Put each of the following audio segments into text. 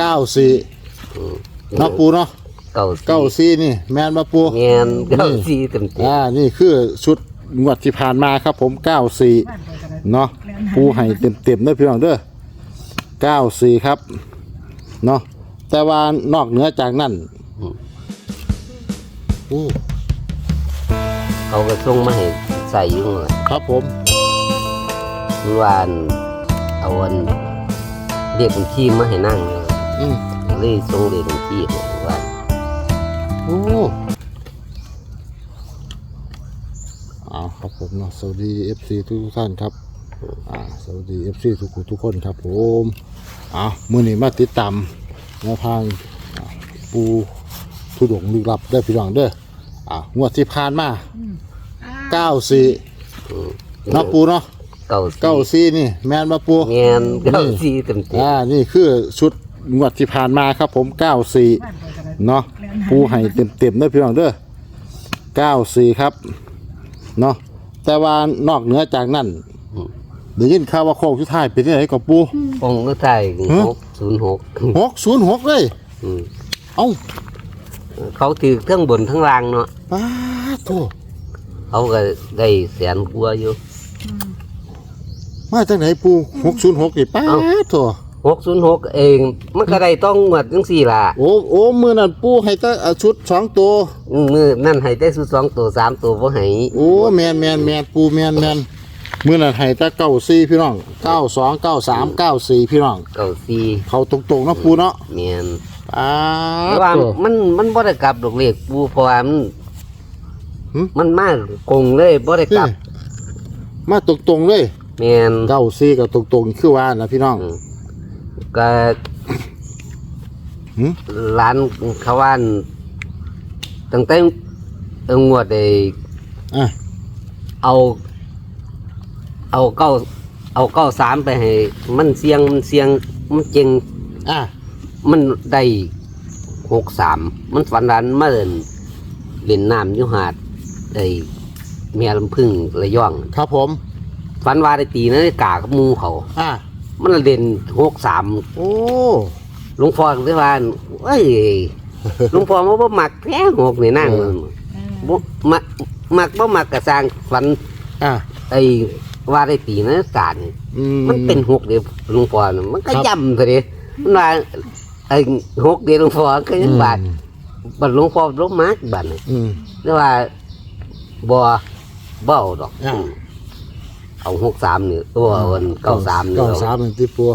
เก้าสี่เนาะปูเนาะเก้าเก้าสี่นี่ แมนมาปูแมนเก้าสี่เต็มเต็มอ่านี่คือชุดงวดที่ผ่านมาครับผมเก้าสี่เนาะปูให้เต็มเต็มๆเด้อพี่น้องเด้อเก้าสี่ครับเนาะแต่ว่านอกเหนือจากนั้นโอ้เขาก็ส่งมาให้ใส่อยุ่งเลยครับผมเมื่อวานเอาวันเรียกบัญชีมาให้นั่งเลย อืมเลยส่งเรียกบัญชีให้ว่าโอ้เอาครับผมเนาะสวัสดี FC ทุกท่านครับอ่าสวัสดี FC ทุกคนทุกคนครับผมเอามื่อนี้มาติดตามแนวทางอ่าปูทุดงลึกลับได้อพี่น้องเด้ออ่างวดที่ผ่านมาเก้าสี่เนาะปูเนาะเก้าเก้าสี่นี่ แมนมาปูแมนเก้าสี่เต็มเต็มอ่านี่คือชุด งวดที่ผ่านมาครับผมเก้าสี่เนาะปูให้เต็มเต็มๆเด้อพี่น้องเด้อเก้าสี่ครับเนาะแต่ว่านอกเหนือจากนั้นเดี๋ยวยินข่าวว่าโค้งสุดท้ายเป็นที่ไหนกับปูปงก็ใส่หกศูนย์หกหกศูนย์หกเลยอืมเอ้าเขาถือเครื่องบนทั้งล่างเนาะป้าดโตเขาก็ได้แสนกว่าอยู่มาจากไหนปูหกศูนย์หกนี่ป้าเอ้าดโต หกศูนย์หกเองมันก็ได้ต้องหมดทั้งสี่ล่ะโอ้โอ้มือนั่นปูให้ตั้งเอาชุดสองตัวอืมมือนั่นให้ได้สุดสองตัวสามตัวบ่ให้โอ้แมนแมนแมนปูแมนแมนมือนั่นให้ตั้งเก้าสี่พี่น้องเก้าสองเก้าสามเก้าสี่พี่น้องเก้าสี่เขาตรงๆเนาะปูเนาะเมียนป้าเพดราะว่าโตมันมันบ่ได้กลับดอกเลขปูเพราะว่ามันหึมันมากกงเลยบ่ได้กลับ มาตรงๆเลยเมียนเก้าสี่กับตรงๆคือว่านะพี่น้องอืม ก็หึร้านเขาว่านตั้งแต่เอิงงวดได้อะเอา เอาเก้าเอาเก้าสามไปให้ มันเสียงมันเสียงมันเจงอะมันได้หกสามมันฝันร้านมาเดินเล่นน้ำอยู่หาดไอ้เมียลำพึ่งระย่อง ครับผม ฝันว่าได้ตีนาฬิกากับหมูเขา อะ มันเด่นหกสามโอ้หลวงพ่อก็เลยว่าเอ้ยหลวงพ่อมาบ่มักแท้หกนี่นั่งบ่มักมักบ่มักกระสร้างฝันอะไอ้ว่าได้ตีนาฬิกานี่อืมันเป็นหกเดียวหลวงพ่อน่ะมันก็ครับย่ำซะดิมันว่าไอ้หกเดียวหลวงพ่อก็ยังบาดบัดหลวงพ่อลงมากบัดนี่อืมหรือว่าบ่เบ้าดอกอ่า เอาหกสามนี่ตัววันเก้าสามนี่เก้าเอาสามเป็นที่ปัว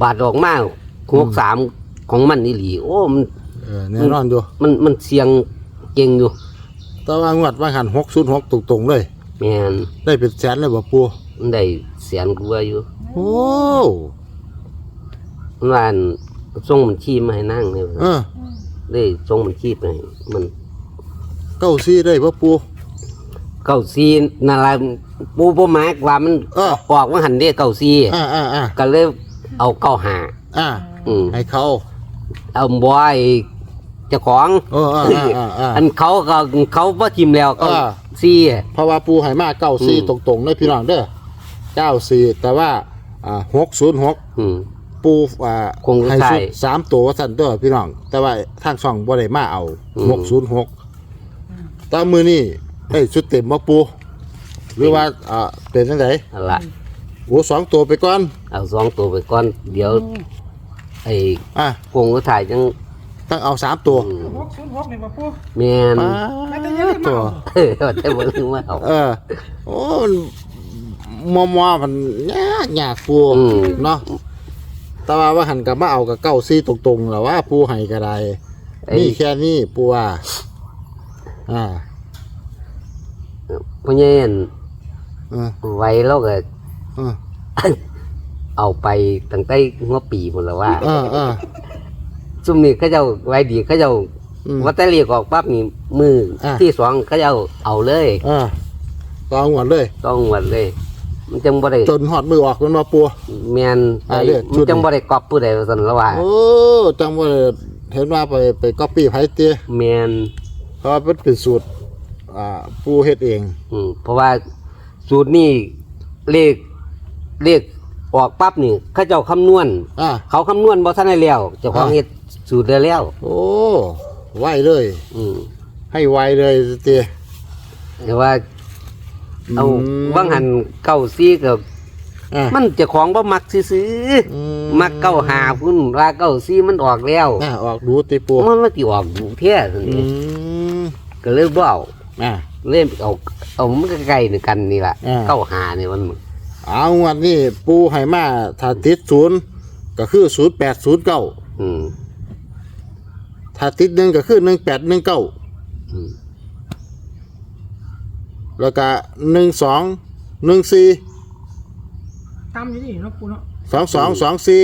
บาดออกมาหกสามของมันนี่หลีโอ้มันเออแน่นอนอยู่มันมันเสียงเก่งอยู่แต่ว่างวดว่าหันหกศูนย์หกตรงๆเลยแม่นได้เป็นแสนเลยบ่ปัวมันได้เสียงกลัวอยู่โอ้มันว่าอันส่งมันชี้มาให้นั่งเลยเออได้ส่งมันชี้ไปให้มันเก้าสี่ได้บ่ปัวเก้าซีนั่นล่ะ ปูบ่หมายว่ามันเออ ออกว่าหันเด้เก้าซีอ่าอ่าอ่าก็เลยเอาเก้าหาอ่าอืมให้เขาเอาบอยเจ้าของ เอออ่าอ่าอ่าอ่าอันเขาก็เขาบ่ทิมแล้วก็อ่า ซีเพราะว่าปูให้มาเก้าสี่อืมตรงๆเลยพี่น้องเด้อเก้าสี่แต่ว่าอ่าหกศูนย์หกอืม ปูอ่าคงจะให้ใช่สุดสามตัวสั่นเด้อพี่น้อง แต่ว่าทางช่องบ่ได้มาเอาอืม หกศูนย์หกตามมือนี่เอ้ยชุดเต็มมาปู หรือว่าอ่าเป็นจังไดนั่นล่ะโอ้สองตัวไปก่อนเอาสองตัวไปก่อน เดี๋ยวไอ้อะกงก็ถ่ายจังต้องเอาสามตัวอืมหกศูนย์หกนี่มาปูแม่นป้าตัวเออแต่บ่ลืมว่าเอาเออโอ้มันมัวมัวๆมันยากยากปูอืมเนาะแต่ว่าว่าหันกับมาเอากับเก้าซี่ตรงๆแล้วว่าปูให้ก็ได้ไอ้นี่แค่นี้ปูว่าอ่าพ่อใหญ่อั่น เออไว้เราก็เออเอาไปตั้งแต่หัวปีหมดแล้วว่าเออเออซุ่มนี้เขาเจ้าไว้ดีเขาเจ้าอืม ว่าแต่เรียกออกปั๊บนี่มืออะที่สองเขาเจ้าเอาเลยเออก็เอาหมดเลย ต้องหวดเลย มันจังบ่ได้จนหอดมือออกมันมาปัว แม่นอ่าเรียกมัชุดนจังบ่ได้กอบผู้ใดว่าซั่นแล้วว่าโอ้จังว่าเห็นว่าไปไปก๊อปปี้ไผเตี้ยแม่นเพราะว่าเป็นเป็นสูตรอ่าปูเฮ็ดเอง อืมเพราะว่า สูตรนี้เลขเลขออกปั๊บนี่เขาเจ้าคำนวณอ่า เขาคำนวณบ่ทันได้แล้วเจ้าของอ่า เฮ็ดสูตรได้แล้วโอ้ไวเลย อืมให้ไวเลยเตีย แต่ว่า เอาอืมว่างหันเก้าซี่กับ อะ มันเจ้าของบ่มักซื้ออืๆมักเก้าหาพุ่นว่าเก้าซี่มันออกแล้วอะออกดูติปูมันมาติออกดูเท่ซั่นอืนี่มก็เลยบ่เอาอะ เล่นเอาเอามันใกล้ๆนี่กันนี่ล่ะอ่า เก้าหานี่มันเอาวันนี้ปูให้มาถ้าติดศูนย์ก็คือศูนย์แปดศูนย์เก้าอืม ถ้าติดหนึ่งก็คือหนึ่งแปดหนึ่งเก้าอืม แล้วก็หนึ่งสองหนึ่งสี่ตำอยู่ดิเนาะปูเนาะสองสองสองสี่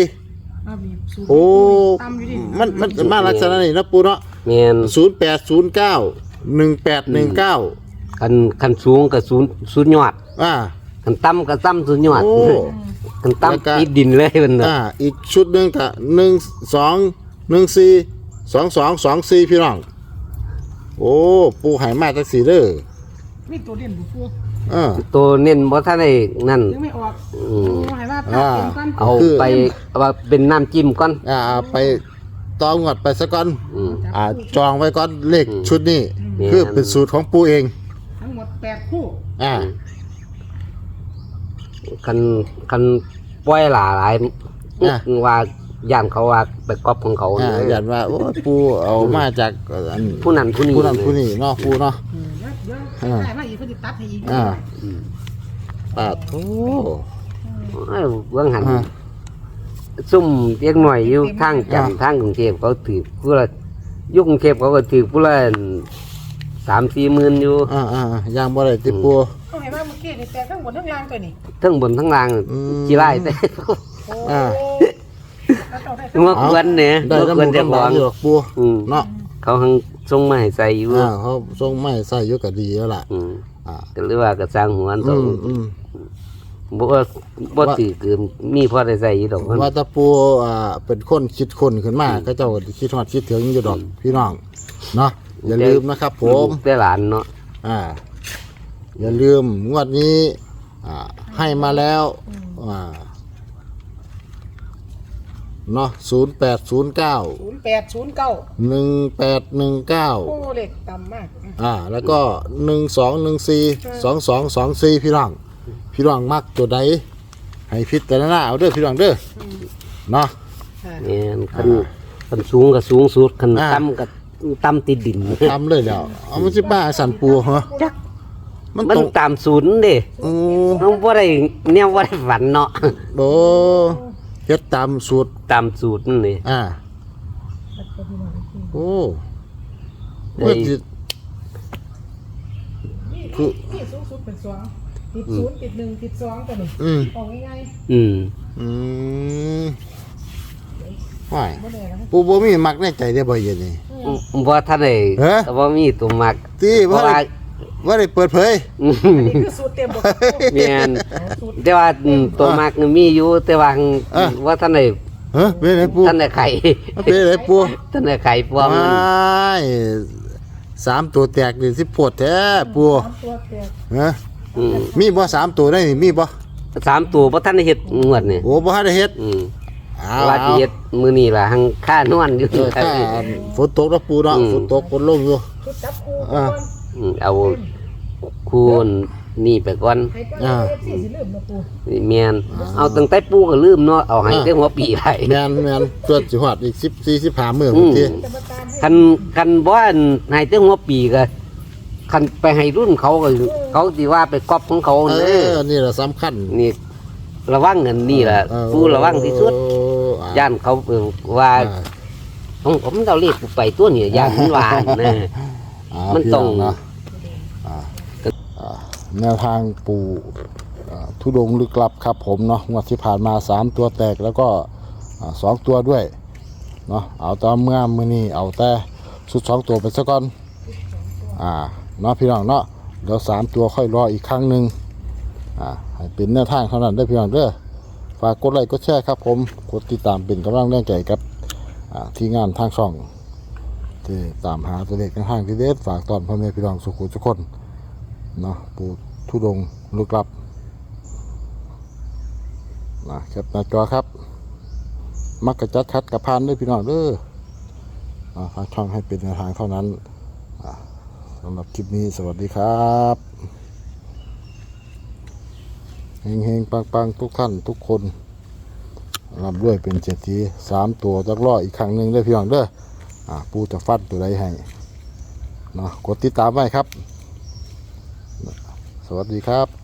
น้ำนี่สูตรโอ้ตำอยู่ดิมันมันมาลักษณะนี้นะปูเนาะ แม่นศูนย์แปดศูนย์เก้าหนึ่งแปดหนึ่งเก้า คันคันสูงก็ศูนย์ศูนย์ยอดอ่า คันต่ำก็ต่ำศูนย์ยอดโอ้ คันแล้วก็ ต่ำติดดินเลยมันน่ะอ่า อีกชุดหนึ่งก็หนึ่งสองหนึ่งสี่สองสองสองสี่พี่น้อง โอ้ ปูใหายมาตั้งสี่เด้อมีตัวเด่นปูปูเออ ตัวเน้นบ่ทันได้นั่น ยังไม่ออกอืมโอ้ให้ว่าอ่าตัดเป็นกันเอาคือ ไปเอามาเป็นน้ำจิ้มก่อนอ่าเอาไปตองวดไปสักก่อน อืม อ่า จองไว้ก่อนเลขอืมชุดนี้อืมคือเป็นสูตรของปูเองทั้งหมด แปดคู่อ่าคันคันปล่อยหลาหลายอะ ว่าย่านเขาว่าไปก๊อปของเขาอ่าเนี่ยยันว่าโอ้ยปูเอามาจากอันผู้นั้นผู้นี้ผู้นั้นผู้นี้เนาะปูเนาะ อืมเดี๋ยวเดี๋ยวอ่า ได้มาอีกเขาจะตัดให้อีกอ่าอืมปาดโอ้ เอ้ยเบื้องหันอ่า ซุ่มเล็กหน่อยอยู่ทางจันทร์อ่าทางกรุงเทพเขาถือผู้ละอยุกรุงเทพเขาก็ถือผู้ละ สามสี่หมื่นอยู่อ่าอ่าย่างบ่ได้ติปูเอาให้ว่าเมื่อกี้นี่แปดทั้งหมดทั้งล่างตัวนี่ทั้งบนทั้งล่างอืมจีไร่แต่โอ้อ่า แล้วเจ้าได้เมื่อควรเนี่ยได้เมื่อน้ำควมูรกจะน้ำบลาอยกอยู่หรอกปูอืมเนาะเขาหังส่งมาให้ใส่อยู่อ่าเขาทรงไม่ใส่อยุกะดีแล้วล่ะ อืมอ่า ก็เลยว่ากระสร้างหัวอันอืต้องมอืม บ่ว่าบ่ถือคือมีพอได้ใส่อยู่ดอกมันว่าแตะปูอ่าเป็นคนคิดคนขึ้นมาก็เจ้าก็คิดฮอดคิดถึงอยู่ดอกพี่น้องเนาะ อย่าลืมนะครับ ผมแต่หลานเนาะอ่า อย่าลืมงวดนี้อ่าให้มาแล้วอ่าเนาะศูนย์แปดศูนย์เก้าศูนย์แปดศูนย์เก้าหนึ่งแปดหนึ่งเก้าโอ้เล็กต่ำมากอ่า แล้วก็หนึ่งสองหนึ่งสี่สองสองสองสี่พี่น้องพี่น้องมักตัวใดให้พิจารณาเอาเด้อพี่น้องเด้อเนาะค่ะแม่นคันคันสูงก็สูงสุดคันอ่าต่ำก็ ต่ำติดดินทำเลยแล้วเอามันสิบ้าสันปูเหรอจักมันมันตรงตามศูนย์เด้โอ้มันบ่ได้แนวบ่ได้ฝันเนาะโหเฮ็ดตามสูตรตามสูตรนั่นนี่อ่าโอ้ว่าสิคือที่สูงสุดเป็นสองติดศูนย์ติดหนึ่งติดสองตัวนี่อืมออกง่ายอืมอืมว่ายๆบ่แน่นะปูบ่มีมักในใจได้บ่เย็นนี่ บ่ทันได้เอ๊ะแต่ว่ามีตัวมักที่เพว่าราะว่าได้ว่าได้เปิดเผยอืมอันนี้คือสูตรเต็มบทแม่นสูตรแต่ว่าอืมตัวมักนี่มีอยู่แต่ว่าอะ ว่าท่านได้เฮ้ยเป็นไงปูท่านได้ไข่มันเป็นไงปูท่านได้ไข่พวงว้ายสามตัวแตกนี่สิปวดแท้ปูสามตัวแตกฮะอืมมีบ่สามตัวได้นี่มีบ่สามตัวบ่ท่านได้เฮ็ดงวดนี่โอ้บ่ทันได้เฮ็ดอืมเอา ว่าสิเอาเฮ็ดมื้อนี้ล่ะหังค่านอนอยู่เออถ้าฝนตกแล้วปูเนาะอืม ฝนตกฝนลงอยู่ ชุดจับคู่อ่าก่อนอืมเอาคูณนี่ไปก่อนให้ก็อ่า เอฟซีสิลืมนะปูนี่แม่นเอาตั้งแต่ปู่ก็ลืมเนาะเอาให้อ่าแต่หัวปีได้แม่นแม่นเกิดสิฮอดอีก10 4 15มื้ออืพุ่นมติจะมาตามให้คันคันบ่อันให้แต่หัวปีก็คันไปให้รุ่นเขาก็เขาสิว่าไปก๊อปของเขาเอเด้อนี่แหละสำคัญนี่ ระวังเงินนี่แหละเออผู้ระวังที่สุดอ่ย่านเขาเอ่อว่าอ่าของผมเราเรียกกูไปตัวเนี่ยย่านมันหวานนะ อ่ามันพี่ต้อง เนาะอ่าอ่าแนวทางปู่อ่าทุดงค์ลึกลับครับผมเนาะงวดที่ผ่านมาสามตัวแตกแล้วก็อ่าสองตัวด้วยเนาะเอาตามเมื่อมื้อนี้เอาแต่สุดสองตัวไปซะก่อนอ่าเนาะพี่น้องเนาะเดี๋ยวสามตัวค่อยรออีกครั้งหนึ่ง อ่าให้เป็นแนวทางเท่านั้นได้อพี่น้องเด้อฝากกดไลค์กดแชร์ครับผมกดติดตามเป็นกำลังแรงใจกับอ่าที่งานทางช่อง ที่ตามหาตัวเลขข้างที่เด็ดฝากตอนพ่อแม่พี่น้องสุขุทุกคนเนาะปูทุดงลึกลับนะแคปหน้าจอครับ มักกระจัดคัดกระพานด้วยพี่น้องเด้ออ่าทางช่องให้เป็นแนวทางเท่านั้นสำหรับคลิปนี้สวัสดีครับ เฮงเฮงปังปังทุกท่านทุกคนรับด้วยเป็นเศรษฐีสามตัวจักรออีกครั้งหนึ่งได้เพียงเด้ออ่าปูจะฟัดตัวใดให้เนาะกดติดตามไว้ครับ สวัสดีครับ